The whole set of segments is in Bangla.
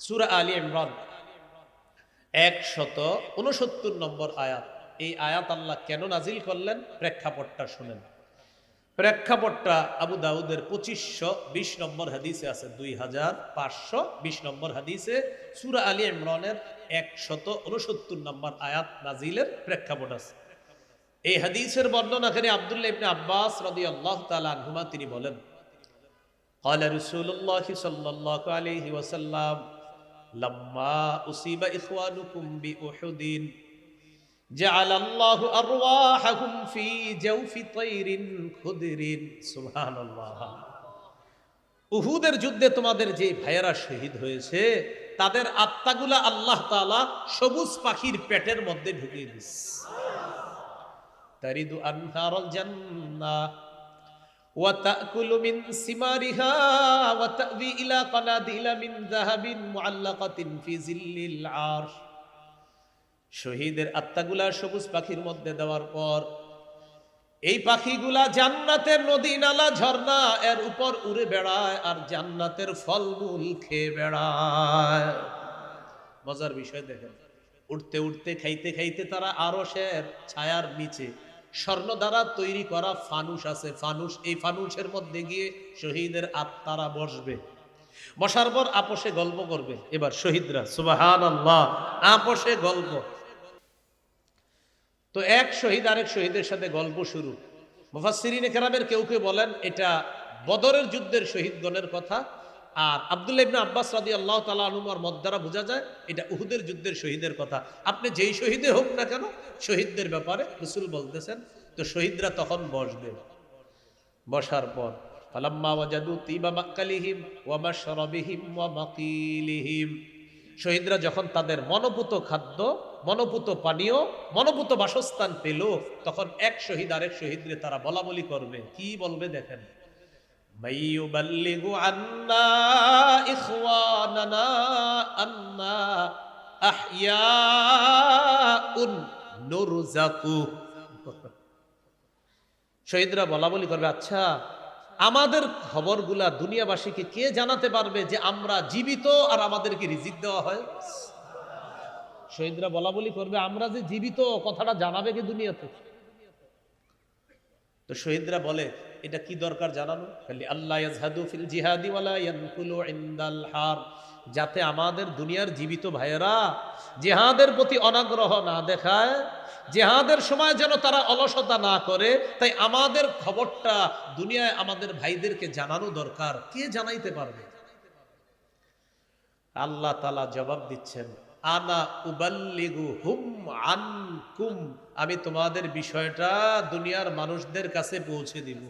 সুরা আলী ইমরান একশত উনসত্তর নম্বর আয়াত এই আয়াত আল্লাহ কেন নাজিল করলেন প্রেক্ষাপটটা শুনেন প্রেক্ষাপটটা আবু দাউদের পঁচিশশো বিশ নম্বর হাদিসে আছে দুই হাজার পাঁচশো বিশ নম্বর হাদিসে সুরা আলী ইমরানের একশত উনসত্তর নম্বর আয়াত নাজিলের প্রেক্ষাপট আছে এই হাদিসের বর্ণনাকারী আব্দুল্লাহ ইবনে আব্বাস রাদিয়াল্লাহু তাআলা আনহুমা তিনি বলেন قال رسول الله صلى الله عليه وسلم لما أصيب إخوانكم بأحد جعل الله أرواحهم في جوف طير خضر سبحان الله উহুদের যুদ্ধে তোমাদের যে ভাইয়েরা শহীদ হয়েছে তাদের আত্মাগুলা আল্লাহ তাআলা সবুজ পাখির পেটের মধ্যে ঢুকিয়ে দিচ্ছে তারিদু আনহারল জান্নাহ وتأكل من ثمارها وتأوي إلى قناديل من ذهب معلقة في ظل العرش শহীদের আত্মাগুলা সবুজ পাখির মধ্যে দেওয়ার পর এই পাখিগুলা জান্নাতের নদী নালা ঝর্ণা এর উপর উড়ে বেড়ায় আর জান্নাতের ফলমূল খেয়ে বেড়ায় মজার বিষয় দেখেন উঠতে উঠতে খাইতে খাইতে তারা আরো শের ছায়ার নিচে স্বর্ণ দ্বারা তৈরি করা ফানুস আছে। ফানুস এই ফানুসের মধ্যে গিয়ে শহীদের আত্মারা বসবে। বসার পর আপোষে গল্প করবে। এবার শহীদরা সুবাহান আল্লাহ আপোষে গল্প। তো এক শহীদ আরেক শহীদের সাথে গল্প শুরু। মুফাসসিরিনে কেরামের কেউ কেউ বলেন, এটা বদরের যুদ্ধের শহীদগণের কথা। আর আব্দুল্লাহ ইবনে আব্বাস রাদি আল্লাহ তালা আনুমার মত দ্বারা বোঝা যায়, এটা উহুদের যুদ্ধের শহীদের কথা। আপনি যেই শহীদে হোক না কেন, শহীদদের ব্যাপারে রসুল বলতেছেন, তো শহীদরা তখন বসবে। বসার পর মাকিলিহিম। শহীদরা যখন তাদের মনোপুত খাদ্য, মনোপুত পানীয়, মনোপুত বাসস্থান পেল, তখন এক শহীদ আরেক শহীদরে তারা বলা বলি করবে। কি বলবে দেখেন। من يبلغ عنا إخواننا أنا أحياء نرزق শহীদরা বলা বলি করবে আচ্ছা আমাদের খবরগুলা দুনিয়াবাসীকে কে জানাতে পারবে যে আমরা জীবিত আর আমাদেরকে রিজিক দেওয়া হয় শহীদরা বলা বলি করবে আমরা যে জীবিত কথাটা জানাবে কি দুনিয়াতে তো শহীদরা বলে এটা কি দরকার জানানো? খালি আল্লাহ ফিল জিহাদি ইনদাল হার। যাতে আমাদের দুনিয়ার জীবিত ভাইয়েরা জেহাদের প্রতি অনাগ্রহ না দেখায়, জেহাদের সময় যেন তারা অলসতা না করে, তাই আমাদের খবরটা দুনিয়ায় আমাদের ভাইদেরকে জানানো দরকার। কে জানাইতে পারবে? আল্লাহ তালা জবাব দিচ্ছেন আনা উবাল্লিগু হুম আনকুম, আমি তোমাদের বিষয়টা দুনিয়ার মানুষদের কাছে পৌঁছে দিব।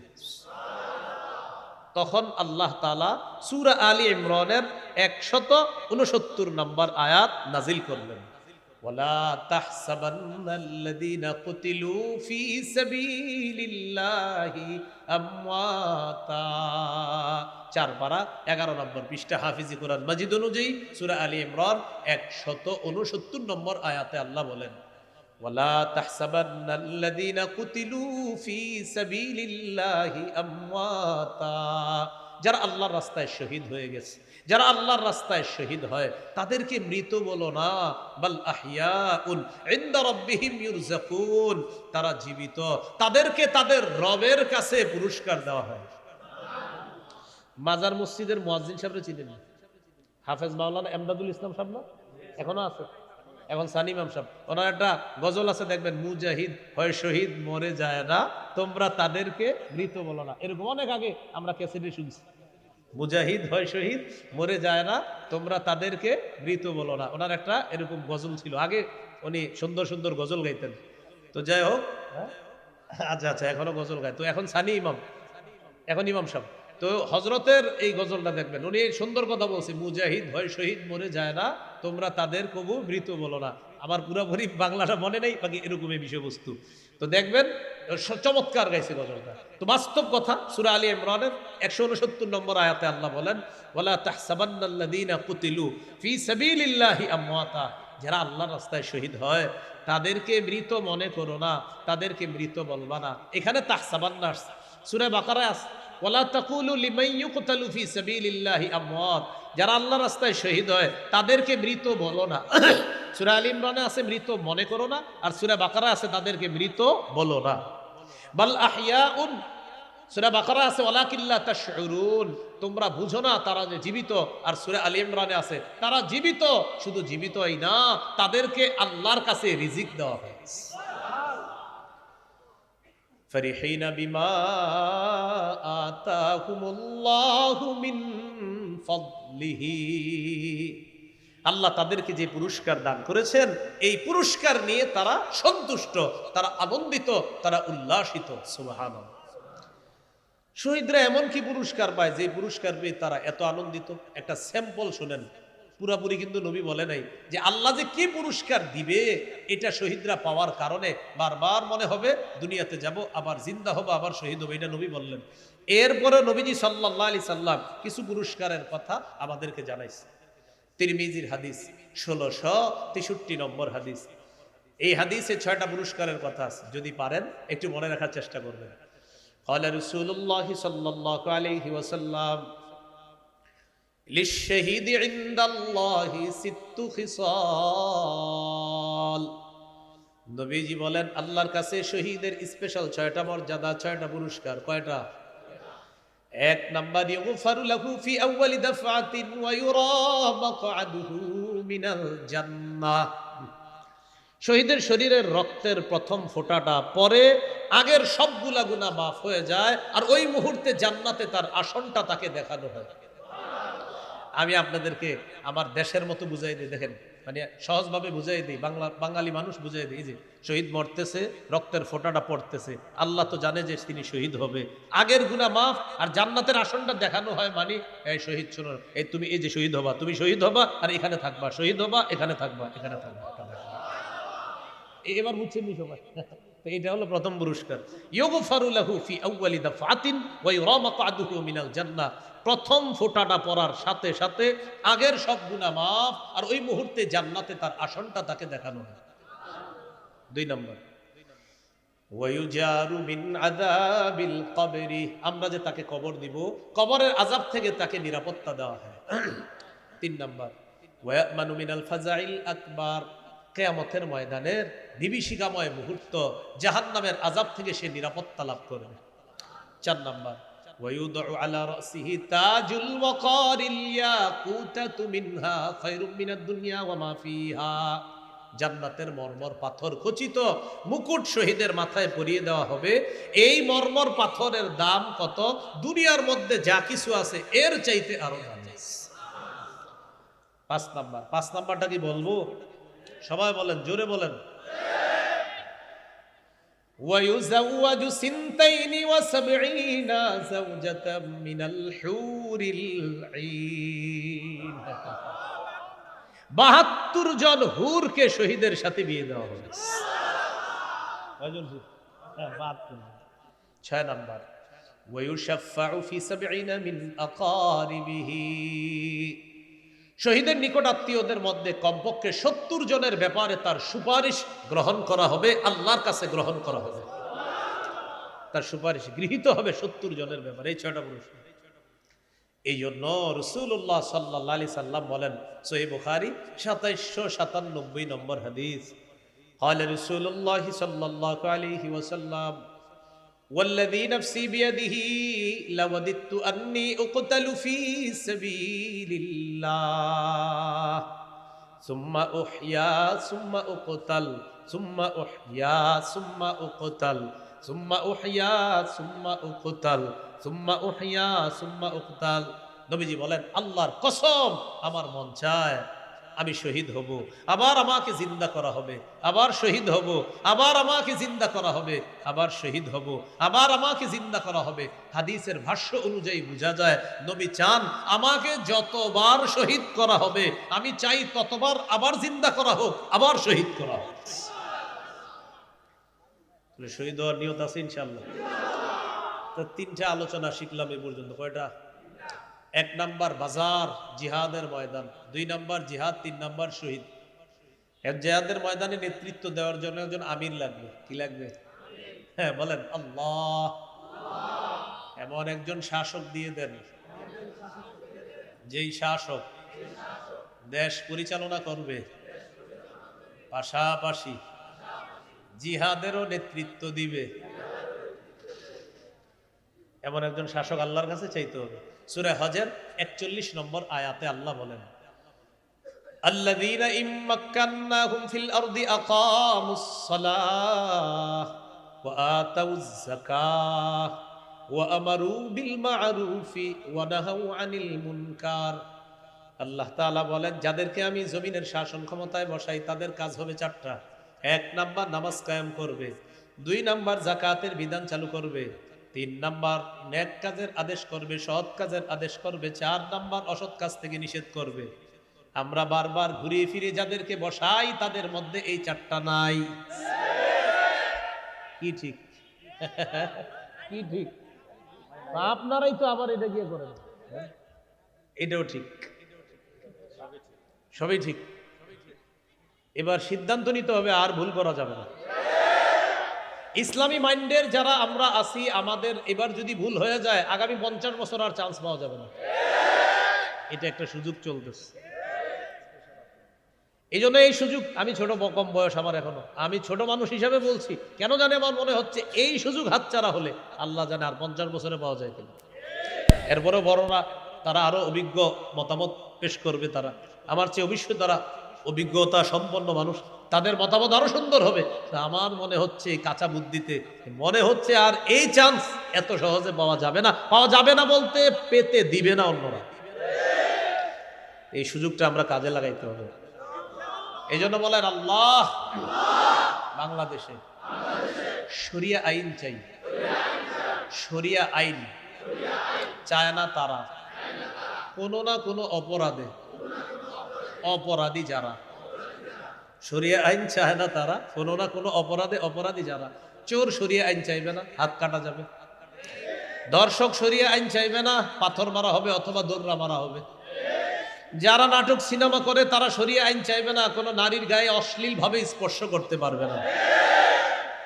তখন আল্লাহ তালা সুরা আলী ইমরানের একশত উনসত্তর নম্বর আয়াত নাজিল করলেন। ولا تحسبن الذين قتلوا في سبيل الله أمواتا চার পারা এগারো নম্বর পৃষ্ঠা হাফিজি কোরআন মাজিদ অনুযায়ী সুরা আলী ইমরান একশত উনসত্তর নম্বর আয়াতে আল্লাহ বলেন ولا تحسبن الذين قتلوا في سبيل الله أمواتا যারা আল্লাহর রাস্তায় শহীদ হয়ে গেছে যারা আল্লাহর রাস্তায় শহীদ হয়, তাদেরকে মৃত বলো না। বাল আহিয়াউন তারা জীবিত। তাদেরকে তাদের রবের কাছে পুরস্কার দেওয়া হয়। মাজার মসজিদের মুয়াজ্জিন সাহেবরা চিনেন হাফেজ মাওলানা এমদাদুল ইসলাম সাহেব না? এখনও আছে। এখন সানি সাহেব। ওনার একটা গজল আছে, দেখবেন, মুজাহিদ হয় শহীদ মরে যায় না, তোমরা তাদেরকে মৃত বলো না। এরকম অনেক আগে আমরা ক্যাসেটে শুনছি। মুজাহিদ হয় শহীদ, মরে যায় না। তোমরা তাদেরকে মৃত বলো না। ওনার একটা এরকম গজল ছিল। আগে উনি সুন্দর সুন্দর গজল গাইতেন। তো যাই হোক হ্যাঁ? আচ্ছা আচ্ছা এখনও গজল গায়। তো এখন সানি ইমাম। এখন ইমাম সাহেব। তো হজরতের এই গজলটা দেখবেন। উনি সুন্দর কথা বলছে, মুজাহিদ হয় শহীদ, মরে যায় না। তোমরা তাদের কবু মৃত বলো না। আমার পুরোপুরি বাংলাটা মনে নেই, বাকি এরকমই বিষয়বস্তু। তো দেখবেন চমৎকার গাইছে গজলটা। তো বাস্তব কথা, সুরা আলী ইমরানের একশো উনসত্তর নম্বর আয়াতে আল্লাহ বলেন, ওয়ালা তাহসাবান্নাল্লাযীনা কুতিলু ফি সাবিলিল্লাহি আমওয়াতা। যারা আল্লাহর রাস্তায় শহীদ হয়, তাদেরকে মৃত মনে করো না, তাদেরকে মৃত বলবা না। এখানে তাহসাবান্না আসছে। সুরা বাকারায় আছে ওয়ালা তাকুলু লিমান ইউকতালু ফি সাবিলিল্লাহি আমওয়াত। যারা আল্লাহ রাস্তায় শহীদ হয়, তাদেরকে মৃত বলো না। সূরা আল ইমরানে আছে মৃত মনে করো না আর সূরা বাকারা আছে তাদেরকে মৃত বলো না বাল আহইয়াউন সূরা বাকারা আছে ওয়ালাকিল্লা তাশউরুন তোমরা বুঝো না তারা যে জীবিত আর সূরা আল ইমরানে আছে তারা জীবিত শুধু জীবিতই না তাদেরকে আল্লাহর কাছে রিজিক দেওয়া হয়েছে فرحين بما آتاهم الله من فضله আল্লাহ তাদেরকে যে পুরস্কার দান করেছেন, এই পুরস্কার নিয়ে তারা সন্তুষ্ট, তারা আনন্দিত, তারা উল্লাসিত সুবাহান শহীদরা এমন কি পুরস্কার পায়? যে পুরস্কার পেয়ে তারা এত আনন্দিত? একটা স্যাম্পল শোনেন। পুরাপুরি কিন্তু নবী বলে নাই যে আল্লাহ যে কি পুরস্কার দিবে, এটা শহীদরা পাওয়ার কারণে বারবার মনে হবে, দুনিয়াতে যাব, আবার জিন্দা হব, আবার শহীদ হব, এটা নবী বললেন। এরপরে নবীজি সাল্লাহ আলি সাল্লাম কিছু পুরস্কারের কথা আমাদেরকে জানাইছে। তিরমিজির হাদিস ষোলোশো তেষট্টি নম্বর হাদিস এই হাদিসে ছয়টা পুরস্কারের কথা আছে যদি পারেন একটু মনে রাখার চেষ্টা করবেন قال رسول الله صلى الله عليه وسلم للشهيد عند الله ست خصال নবীজি বলেন আল্লাহর কাছে শহীদের স্পেশাল ছয়টা মর্যাদা ছয়টা পুরস্কার কয়টা এক নাম্বার ইউগফারু লাহু ফি আউয়ালি দাফআতিন ওয়া ইউরা মাকআদুহু মিনাল জান্নাহ। শহীদের শরীরের রক্তের প্রথম ফোঁটাটা পরে আগের সবগুলা গুণা মাফ হয়ে যায় আর ওই মুহূর্তে জান্নাতে তার আসনটা তাকে দেখানো হয়। আমি আপনাদেরকে আমার দেশের মতো বুঝাই দিই, দেখেন। মানে সহজভাবে বুঝাই দিই, বাংলা, বাঙালি মানুষ বুঝাই দিই যে শহীদ মরতেছে, রক্তের ফোঁটাটা পড়তেছে, আল্লাহ তো জানে যে তিনি শহীদ হবে। আগের গুণা মাফ, আর জান্নাতের আসনটা দেখানো হয় মানে এই শহীদ শোনো, এই তুমি, এই যে শহীদ হবা, তুমি শহীদ হবা, আর এখানে থাকবা, শহীদ হবা, এখানে থাকবা এখানে থাকবা এবার বুঝছেন নি সবাই? তো এটা হলো প্রথম পুরস্কার। ইউগফারুলাহু ফি আউয়ালি দাফাতিন ওয়া ইউরা মাকআদুহু মিনাল জান্নাহ। প্রথম ফোঁটাটা পড়ার সাথে সাথে আগের সব গুনাহ মাফ, আর ওই মুহূর্তে জান্নাতে তার আসনটা তাকে দেখানো হয়। দুই নম্বর। আমরা যে তাকে কবর দিব, কবরের আযাব থেকে তাকে নিরাপত্তা দেওয়া হয়। তিন নম্বর। ওয়ায়ামানু মিনাল ফাজাইল আকবার, কেয়ামতের ময়দানের বিভীষিকাময় মুহূর্ত জাহান্নামের আযাব থেকে সে নিরাপত্তা লাভ করবে। চার নম্বর। ويوضع على رأسه تاج الوقار الياقوتة منها خير من الدنيا وما فيها জান্নাতের মর্মর পাথর খচিত মুকুট শহীদের মাথায় পরিয়ে দেওয়া হবে এই মর্মর পাথরের দাম কত দুনিয়ার মধ্যে যা কিছু আছে এর চাইতে আরো দামি পাঁচ নাম্বার পাঁচ নাম্বারটা কি বলবো সবাই বলেন জোরে বলেন ويزوج سنتين وسبعين زوجة من الحور العين বাহাত্তর জন হুরকে শহীদের সাথে বিয়ে দেওয়া হবে কয়জন হুর? হ্যাঁ, 72 জন। ছয় নাম্বার ويشفع في سبعين من أقاربه শহীদের নিকট আত্মীয়দের মধ্যে কমপক্ষে সত্তর জনের ব্যাপারে তার সুপারিশ গ্রহণ করা হবে, আল্লাহর কাছে গ্রহণ করা হবে। তার সুপারিশ গৃহীত হবে সত্তর জনের ব্যাপারে, এই ছয়টা পুরুষ। এই জন্য রসুল্লাহ সাল্লাহ আলি সাল্লাম বলেন সোহে বুখারি সাতাইশো সাতানব্বই নম্বর হাদিস হলে রসুল্লাহ সাল্লাহ আলী ওসাল্লাম والذي نفسي بيده لوددت أني أقتل في سبيل الله ثم أحيا ثم أقتل ثم أحيا ثم أقتل ثم أحيا ثم أقتل ثم أحيا ثم أقتل নবীজি বলেন আল্লাহর কসম আমার মন চায় আমি শহীদ হব। আবার আমাকে জিন্দা করা হবে। আবার শহীদ হব। আবার আমাকে জিন্দা করা হবে। আবার শহীদ হব। আবার আমাকে জিন্দা করা হবে। হাদিসের ভাষ্য অনুযায়ী বোঝা যায়, নবী চান আমাকে যতবার শহীদ করা হবে, আমি চাই ততবার আবার জিন্দা করা হোক, আবার শহীদ করা হোক। শহীদ হওয়ার নিয়ত আছে ইনশাল্লাহ তো তিনটা আলোচনা শিখলাম এ পর্যন্ত। কয়টা? এক নাম্বার বাজার জিহাদের ময়দান, দুই নাম্বার জিহাদ, তিন নাম্বার শহীদ। জিহাদের ময়দানে নেতৃত্ব দেওয়ার জন্য একজন আমির লাগবে। কি লাগবে? হ্যাঁ বলেন, আল্লাহ। এমন একজন শাসক দিয়ে দেন, যেই শাসক দেশ পরিচালনা করবে। পাশাপাশি জিহাদেরও নেতৃত্ব দিবে। এমন একজন শাসক আল্লাহর কাছে চাইতে হবে। সুরে হজের একচল্লিশ নম্বর আয়াতে আল্লাহ বলেন الذين إن مكناهم في الأرض أقاموا الصلاة وآتوا الزكاة وأمروا بالمعروف ونهوا عن المنكر আল্লাহ তাআলা বলেন যাদেরকে আমি জমিনের শাসন ক্ষমতায় বসাই তাদের কাজ হবে চারটা এক নাম্বার নামাজ কায়েম করবে দুই নাম্বার জাকাতের বিধান চালু করবে তিন নাম্বার নেক কাজের আদেশ করবে সৎ কাজের আদেশ করবে চার নাম্বার অসৎ কাজ থেকে নিষেধ করবে। আমরা বারবার ঘুরিয়ে ফিরে যাদেরকে বসাই তাদের মধ্যে এই চারটা নাই। কি ঠিক? কি ঠিক? আপনারাই তো আবার এটা গিয়ে করেন। এটাও ঠিক। সবই ঠিক। এবার সিদ্ধান্ত নিতে হবে আর ভুল করা যাবে না। ইসলামী মাইন্ডের যারা আমরা আছি, আমাদের এবার যদি ভুল হয়ে যায়, আগামী পঞ্চাশ বছর আর চান্স পাওয়া যাবে না। এটা একটা সুযোগ চলতেছে। এই জন্য এই সুযোগ, আমি ছোট কম বয়স আমার এখনও। আমি ছোট মানুষ হিসাবে বলছি, কেন জানে আমার মনে হচ্ছে এই সুযোগ হাতছাড়া হলে আল্লাহ জানে আর পঞ্চাশ বছরে পাওয়া যায় কিনা। এরপরে বড়রা, তারা আরও অভিজ্ঞ মতামত পেশ করবে তারা। আমার চেয়ে অবশ্যই তারা অভিজ্ঞতা সম্পন্ন মানুষ। তাদের মতামত আরও সুন্দর হবে। আমার মনে হচ্ছে কাঁচা বুদ্ধিতে, মনে হচ্ছে আর এই চান্স এত সহজে পাওয়া যাবে না। পাওয়া যাবে না বলতে পেতে দিবে না অন্যরা। এই সুযোগটা আমরা কাজে লাগাইতে হবে। এই জন্য বলেন, আল্লাহ বাংলাদেশে শরিয়া আইন চাই। শরিয়া আইন চায় না তারা। কোনো না কোনো অপরাধে অপরাধী যারা শরিয়া আইন চায় না তারা, কোনো না কোনো অপরাধে অপরাধী যারা। চোর শরিয়া আইন চাইবে না, হাত কাটা যাবে। দর্শক শরিয়া আইন চাইবে না, পাথর মারা হবে অথবা দৌড়া মারা হবে। যারা নাটক, সিনেমা করে, তারা শরিয়া আইন চাইবে না, কোনো নারীর গায়ে অশ্লীল ভাবে স্পর্শ করতে পারবে না।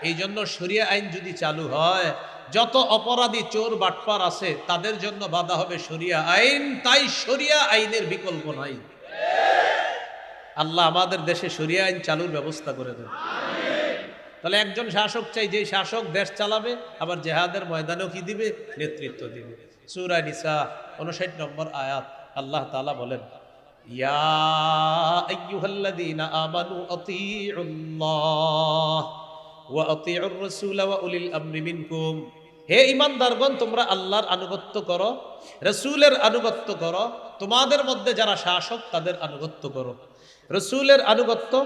এই জন্য শরিয়া আইন যদি চালু হয়, যত অপরাধী চোর বাটপার আছে, তাদের জন্য বাধা হবে শরিয়া আইন, তাই শরিয়া আইনের বিকল্প নাই। আল্লাহ আমাদের দেশে শরিয়া আইন চালুর ব্যবস্থা করে দেন। তাহলে একজন শাসক চাই যে শাসক দেশ চালাবে, আবার জেহাদের ময়দানেও কি দিবে? নেতৃত্ব দিবে। সুরা নিসা উনষাট নম্বর আয়াত, আল্লাহ তাআলা বলেন হে ইমানদারগণ তোমরা আল্লাহর আনুগত্য করো, রসুলের আনুগত্য করো, তোমাদের মধ্যে যারা শাসক, তাদের আনুগত্য করো। রসুলের আনুগত্য,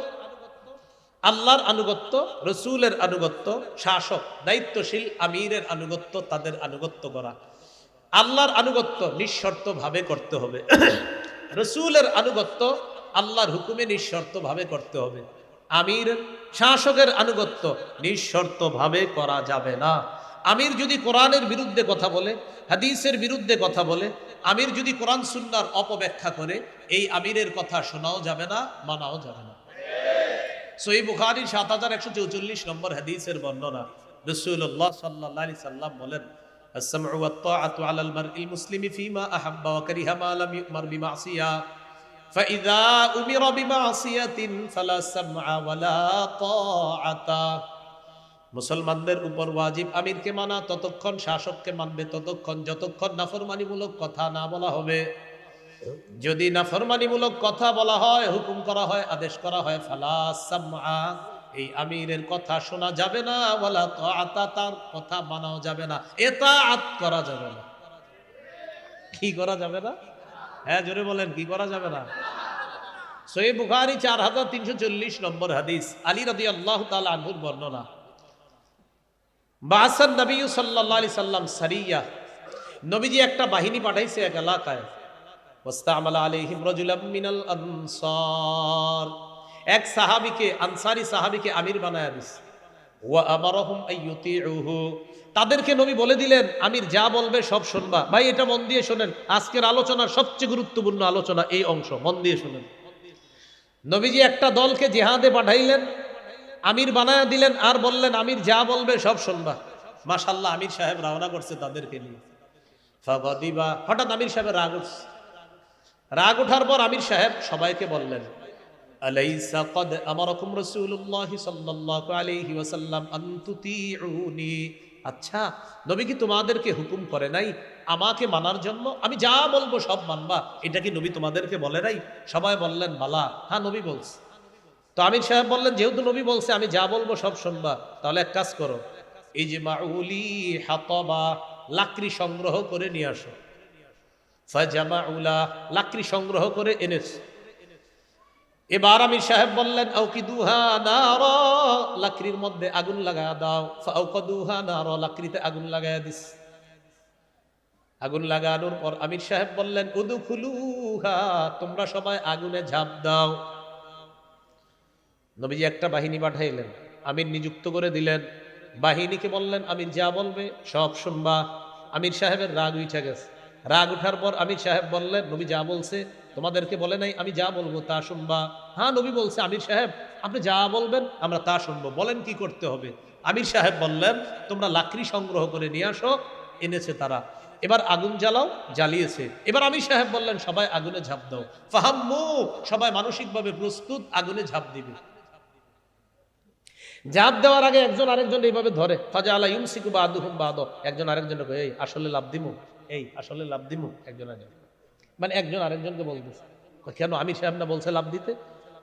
আল্লাহর আনুগত্য, রসুলের আনুগত্য, শাসক, দায়িত্বশীল, আমিরের আনুগত্য, তাদের আনুগত্য করা। আল্লাহর আনুগত্য নিঃশর্ত ভাবে করতে হবে। রসুলের আনুগত্য আল্লাহর হুকুমে নিঃশর্ত ভাবে করতে হবে। আমির, শাসকের আনুগত্য নিঃশর্ত ভাবে করা যাবে না। আমির যদি কোরআনের বিরুদ্ধে কথা বলে হাদিসের বিরুদ্ধে কথা বলে আমির যদি কোরআন সুন্নার অপব্যাখ্যা করে এই আমিরের কথা শোনাও যাবে না মানাও যাবে না সই বুখারি সাত হাজার একশো চৌচল্লিশ নম্বর হাদিসের বর্ণনা রসুল্লাহ সাল্লাহ আলি সাল্লাম বলেন السمع والطاعة على المرء المسلم فيما أحب وكره ما لم يؤمر بمعصية فإذا أمر بمعصية فلا سمع ولا طاعة মুসলমানদের উপর ওয়াজিব আমিরকে মানা, ততক্ষণ শাসককে মানবে, ততক্ষণ যতক্ষণ নাফরমানিমূলক কথা না বলা হবে। যদি নাফরমানিমূলক কথা বলা হয়, হুকুম করা হয়, আদেশ করা হয়, ফালা সামআ, এই আমিরের কথা শোনা যাবে না, ওয়ালা তাআতা, তার কথা মানাও যাবে না। এতাআত করা যাবে না। কি করা যাবে না? হ্যাঁ জোরে বলেন, কি করা যাবে না? সহি বুখারী চার হাজার তিনশো চল্লিশ নম্বর হাদিস, আলী রদি আল্লাহ তাআলা আনহুর বর্ণনা। বাহাসান নবী সাল্লাহ আলি সাল্লাম সারিয়া। নবীজি একটা বাহিনী পাঠাইছে এক এলাকায়। মিনাল এক সাহাবীকে, আনসারি সাহাবীকে আমির তাদেরকে নবী বলে দিলেন, আমির যা বলবে সব শুনবা। ভাই, এটা মন দিয়ে শোনেন, আজকের আলোচনার সবচেয়ে গুরুত্বপূর্ণ আলোচনা এই অংশ, মন দিয়ে শোনেন। নবীজি একটা দলকে জেহাদে পাঠাইলেন আমির বানায়া দিলেন, আর বললেন, আমির যা বলবে সব শুনবা। মাশাল্লাহ আমির সাহেব রওনা করছে তাদেরকে নিয়ে। ফাগাদিবা, হঠাৎ আমির সাহেব রাগ উঠছে। রাগ ওঠার পর আমির সাহেব সবাইকে বললেন আচ্ছা নবী কি তোমাদেরকে হুকুম করে নাই আমাকে মানার জন্য? আমি যা বলব সব মানবা। এটা কি নবী তোমাদেরকে বলে নাই? সবাই বললেন, বালা। হ্যাঁ নবী বলছে। তো আমির সাহেব বললেন, যেহেতু নবী বলছে, আমি যা বলব সব শুনবা। তাহলে এক কাজ করো এই যে মাউলি হাতবা, লাকড়ি সংগ্রহ করে নিয়ে আসো। লাকড়ি সংগ্রহ করে এনেছে। এবার আমির সাহেব বললেন, আউকিদুহা নার, লাকড়ির মধ্যে আগুন লাগায়া দাও। ফাউকাদুহা নার, লাকড়িতে আগুন লাগায়া দিস। আগুন লাগানোর পর আমির সাহেব বললেন, উদুখুলুহা, তোমরা সবাই আগুনে ঝাঁপ দাও। নবীজি একটা বাহিনী পাঠাইলেন, আমির নিযুক্ত করে দিলেন। বাহিনীকে বললেন, আমির যা বলবে সব শুনবা। আমির সাহেবের রাগ উঠে গেছে। রাগ উঠার পর আমির সাহেব বললেন, নবী যা বলছে তোমাদেরকে বলে নাই, আমি যা বলব তা শুনবা। হ্যাঁ নবী বলছে, আমির সাহেব, আপনি যা বলবেন আমরা তা শুনব। বলেন কি করতে হবে? আমির সাহেব বললেন, তোমরা লাকড়ি সংগ্রহ করে নিয়ে আসো, এনেছে তারা। এবার আগুন জ্বালাও, জ্বালিয়েছে। এবার আমির সাহেব বললেন, সবাই আগুনে ঝাঁপ দাও। ফাহাম্মু, সবাই মানসিকভাবে প্রস্তুত, আগুনে ঝাঁপ দিবে। জাপ দেওয়ার আগে একজন আরেকজন এইভাবে ধরে। ফাজা আলা ইউমসিকু বা আদুহুম বা আদ একজন আরেকজনকে এই, আসলে লাভ দিমু। এই, আসলে লাভ দিমু। একজন আরেকজন। মানে একজন আরেকজনকে বলতেছে। কেন আমি সাহেব না বলছে লাভ দিতে?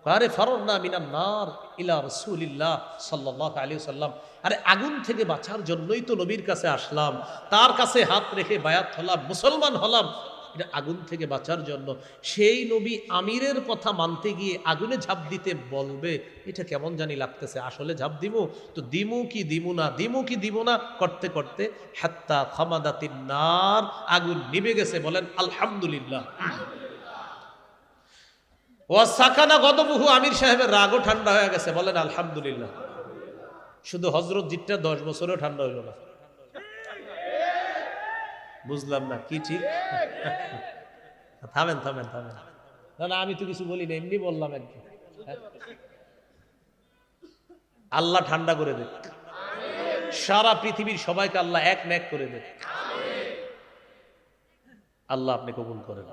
আরে ফারর না মিনার নার ইলা রসুলিল্লাহ সাল্লাহ আলী সাল্লাম আরে, আগুন থেকে বাঁচার জন্যই তো নবীর কাছে আসলাম। তার কাছে হাত রেখে বায়াত হলাম, মুসলমান হলাম। এটা আগুন থেকে বাঁচার জন্য, সেই নবী আমিরের কথা মানতে গিয়ে আগুনে ঝাঁপ দিতে বলবে, এটা কেমন জানি লাগতেছে, আসলে ঝাঁপ দিমু? তো দিমু কি দিমু না, দিমু কি দিমু না, করতে করতে হাত্তা খামাদাতিন নার, আগুন নিভে গেছে, বলেন আলহামদুলিল্লাহ। ও সাকানা গদবহু আমির সাহেবের রাগও ঠান্ডা হয়ে গেছে, বলেন আলহামদুলিল্লাহ। শুধু হজরত জিটটা দশ বছরেও ঠান্ডা হইল না। বুঝলাম না, কি ঠিক? থামেন থামেন থামেন। না না, আমি তো কিছু বলি না, এমনি বললাম একদম হ্যাঁ? আল্লাহ ঠান্ডা করে দেখ। সারা পৃথিবীর সবাইকে আল্লাহ এক ন্যাক করে দেখ। আল্লাহ আপনি কবুল করেন।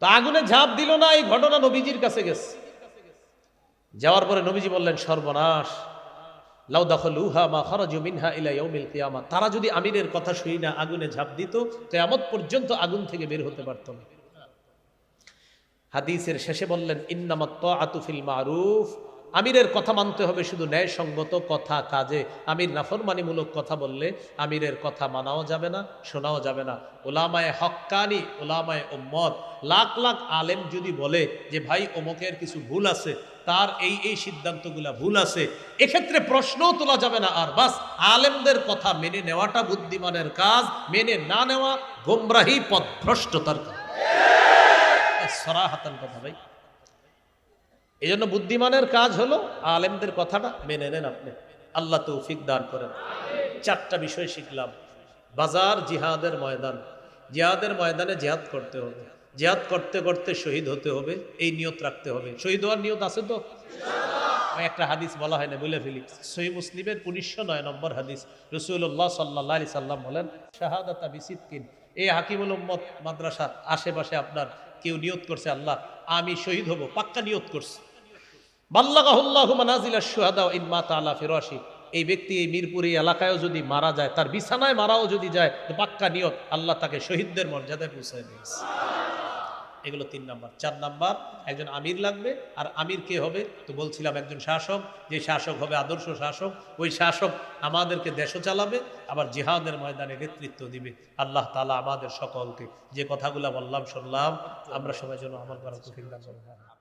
তা আগুনে ঝাঁপ দিল না, এই ঘটনা নবীজির কাছে গেছে। যাওয়ার পরে নবীজি বললেন, সর্বনাশ। তারা যদি আমিরের কথা শুনি না, আগুনে ঝাঁপ দিত, কিয়ামত পর্যন্ত আগুন থেকে বের হতে পারত না। হাদিসের শেষে বললেন, ইন্নামাত তাআতু ফিল মারুফ। আমিরের কথা মানতে হবে শুধু ন্যায়সঙ্গত কথা, কাজে। আমির নাফরমানিমূলক কথা বললে আমিরের কথা মানাও যাবে না, শোনাও যাবে না। ওলামায় হক্কানি ওলামায় ওম্মদ লাখ লাখ আলেম যদি বলে যে, ভাই, অমুকের কিছু ভুল আছে তার এই এই সিদ্ধান্তগুলা ভুল আছে। এক্ষেত্রে প্রশ্নও তোলা যাবে না আর বাস আলেমদের কথা মেনে নেওয়াটা বুদ্ধিমানের কাজ, মেনে না নেওয়া গোমরাহি পথ ভ্রষ্টতার কাজ কথা ভাই। এই জন্য বুদ্ধিমানের কাজ হলো আলেমদের কথাটা মেনে নেন আপনি। আল্লাহ তৌফিক দান করেন। চারটা বিষয় শিখলাম। বাজার, জিহাদের ময়দান। জিহাদের ময়দানে জিহাদ করতে হবে। জিহাদ করতে করতে শহীদ হতে হবে, এই নিয়ত রাখতে হবে। শহীদ হওয়ার নিয়ত আছে তো? একটা হাদিস বলা হয় না, বলে ফেলি। সহি মুসলিমের উনিশশো নয় নম্বর হাদিস রসুল্লাহ সাল্লাহ আলি সাল্লাম বলেন, শাহাদাতা বিসিদ্দিন। এই হাকিমুল উম্মত মাদ্রাসার আশেপাশে আপনার কেউ নিয়ত করছে, আল্লাহ, আমি শহীদ হব, পাক্কা নিয়ত করছে। এই ব্যক্তি এই মিরপুর এই যদি মারা যায়, তার বিছানায় মারাও যদি যায় পাক্কা নিয়ত আল্লাহ তাকে শহীদদের মর্যাদায় পৌঁছায় দিয়েছে। এগুলো তিন নাম্বার। চার নাম্বার, একজন আমির লাগবে, আর আমির কে হবে? তো বলছিলাম একজন শাসক, যে শাসক হবে আদর্শ শাসক, ওই শাসক আমাদেরকে দেশও চালাবে, আবার জিহাদের ময়দানে নেতৃত্ব দিবে। আল্লাহ তালা আমাদের সকলকে যে কথাগুলো বললাম, শুনলাম, আমরা সবাই জন্য আমার করার দান করুন